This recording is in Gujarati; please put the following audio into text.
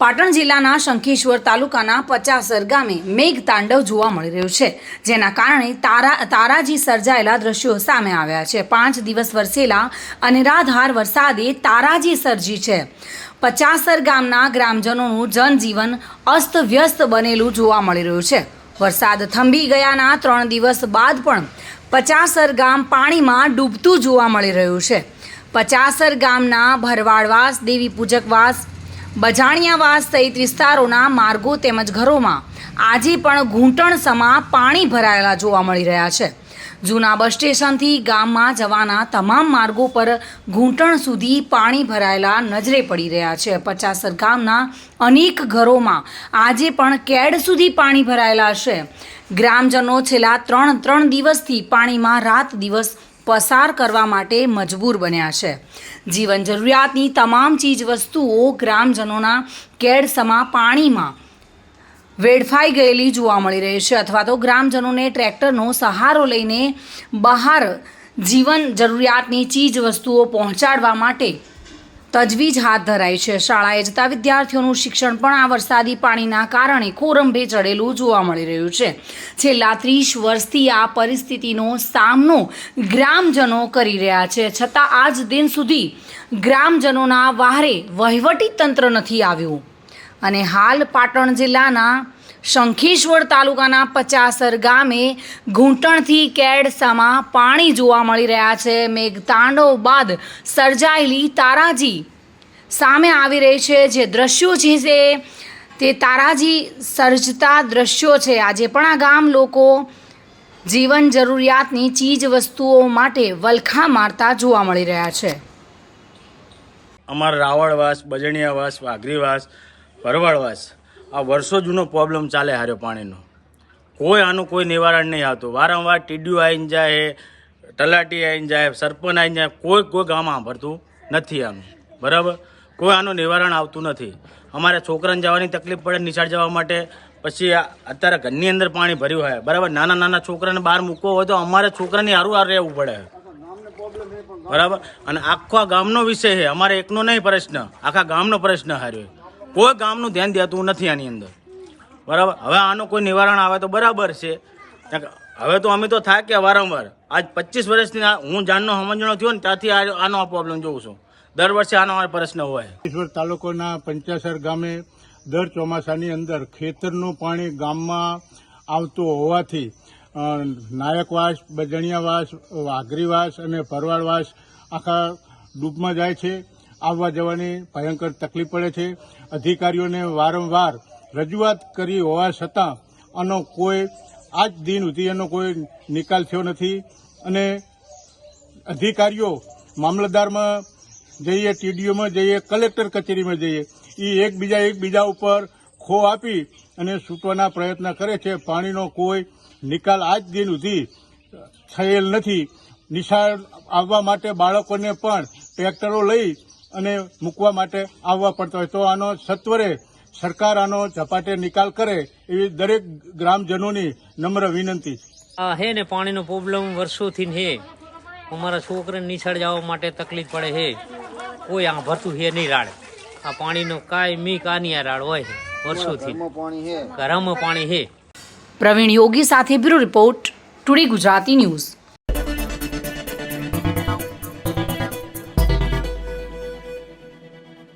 પાટણ જિલ્લાના શંખેશ્વર તાલુકાના પચાસર ગામે મેઘ તાંડવ જોવા મળી રહ્યું છે, જેના કારણે તારા, તારાજી સર્જાયેલા દ્રશ્યો સામે આવ્યા છે. પાંચ દિવસ વરસેલા અનિરાધાર વરસાદે તારાજી સર્જી છે. પચાસર ગામના ગ્રામજનોનું જનજીવન અસ્તવ્યસ્ત બનેલું જોવા મળી રહ્યું છે. વરસાદ થંભી ગયાના ત્રણ દિવસ બાદ પણ પચાસર ગામ પાણીમાં ડૂબતું જોવા મળી રહ્યું છે. પચાસર ગામના ભરવાડવાસ, દેવી પૂજકવાસ બજાણિયાવાસ સહિત વિસ્તારોના માર્ગો તેમજ ઘરોમાં આજે પણ ઘૂંટણ સમા પાણી ભરાયેલા જોવા મળી રહ્યા છે. જૂના બસ સ્ટેશનથી ગામમાં જવાના તમામ માર્ગો પર ઘૂંટણ સુધી પાણી ભરાયેલા નજરે પડી રહ્યા છે. પચાસર ગામના અનેક ઘરોમાં આજે પણ કેડ સુધી પાણી ભરાયેલા છે. ગ્રામજનો છેલ્લા ત્રણ ત્રણ દિવસથી પાણીમાં રાત દિવસ પસાર કરવા માટે મજબૂર બન્યા છે. જીવન જરૂરિયાતની તમામ ચીજ વસ્તુઓ ગ્રામજનોના કેડસમા પાણીમાં વેડફાઈ ગયેલી જોવા મળી રહી છે અથવા તો ગ્રામજનોને ટ્રેક્ટરનો સહારો લઈને બહાર જીવન જરૂરિયાતની ચીજ વસ્તુઓ પહોંચાડવા માટે તજવીજ હાથ ધરાઈ છે. શાળાએ જતા વિદ્યાર્થીઓનું શિક્ષણ પણ આ વરસાદી પાણીના કારણે કોરંભે ચડેલું જોવા મળી રહ્યું છે. છેલ્લા ત્રીસ વર્ષથી આ પરિસ્થિતિનો સામનો ગ્રામજનો કરી રહ્યા છે. છતાં આજ દિન સુધી ગ્રામજનોના વહારે વહીવટી તંત્ર નથી આવ્યું. અને હાલ પાટણ જિલ્લાના શંખેશ્વર તાલુકાના પચાસર ગામે ઘૂંટણથી કેડસામાં પાણી જોવા મળી રહ્યા છે. મેઘતાંડવ બાદ સર્જાયેલી તારાજી સામે આવી રહી છે. જે દ્રશ્યો છે તે તે તારાજી સર્જતા દ્રશ્યો છે. આજે પણ આ ગામ લોકો જીવન જરૂરિયાતની ચીજ વસ્તુઓ માટે વલખા મારતા જોવા મળી રહ્યા છે. અમારા રાવળવાસ, બજણિયાવાસ, વાઘરીવાસ, ભરવાડવાસ આ વર્ષો જૂનો પ્રોબ્લેમ ચાલે હારે પાણીનો. કોઈ આનું કોઈ નિવારણ નહીં આવતું. વારંવાર ટીડીઓ આવીને જાય, તલાટી આવીને જાય, સરપંચ આવીને જાય, કોઈ કોઈ ગામ સાંભળતું નથી આનું. બરાબર? કોઈ આનું નિવારણ આવતું નથી. અમારે છોકરાને જવાની તકલીફ પડે નિશાળ જવા માટે. પછી અત્યારે ઘરની અંદર પાણી ભર્યું હોય. બરાબર? નાના નાના છોકરાને બહાર મૂકવો હોય તો અમારે છોકરાની હારું હાર રહેવું પડે. બરાબર? અને આખા ગામનો વિષય છે. અમારે એકનો નહીં પ્રશ્ન. આખા ગામનો પ્રશ્ન હાર્યો. કોઈ ગામનું ધ્યાન દેતું નથી આની અંદર. બરાબર? હવે આનું કોઈ નિવારણ આવે તો બરાબર છે. હવે તો અમે તો થાય કે વારંવાર. આજ પચીસ વર્ષથી હું જાનનો સમજણો થયો ને ત્યાંથી આનો પ્રોબ્લેમ જોઉં છું. દર વર્ષે આનો અમારો પ્રશ્ન હોય. ઈશ્વર તાલુકાના પંચાસર ગામે દર ચોમાસાની અંદર ખેતરનું પાણી ગામમાં આવતું હોવાથી નાયકવાસ, બજણિયાવાસ, વાઘરીવાસ અને પરવાળવાસ આખા ડૂબમાં જાય છે. આવવા જવાની ભયંકર તકલીફ પડે છે. અધિકારીઓને વારંવાર રજૂઆત કરી હોવા છતાં આનો કોઈ, આજ દિન સુધી એનો કોઈ નિકાલ થયો નથી. અને અધિકારીઓ મામલતદારમાં જઈએ, ટીડીઓમાં જઈએ, કલેક્ટર કચેરીમાં જઈએ એ એકબીજા એકબીજા ઉપર ખો આપી અને છૂટવાના પ્રયત્ન કરે છે. પાણીનો કોઈ નિકાલ આજ દિન સુધી થયેલ નથી. નિશાળ આવવા માટે બાળકોને પણ ટ્રેક્ટરો લઈ અને મૂકવા માટે આવવા પડતા હોય. તો આનો સત્વરે સરકાર આનો ઝપાટે નિકાલ કરે એવી દરેક ગ્રામજનોની નમ્ર વિનંતી. આ હે ને પાણીનો પ્રોબ્લેમ વર્ષોથી હે. અમારા છોકરાને નિશાળ જવા માટે તકલીફ પડે હે. કોઈ આ ભરતું હે નહીં રાડ. આ પાણીનો કાંઈ મી કાની આ રાડ હોય વર્ષોથી. ગરમ પાણી હે. પ્રવીણ યોગી સાથે bureau report today Gujarati news.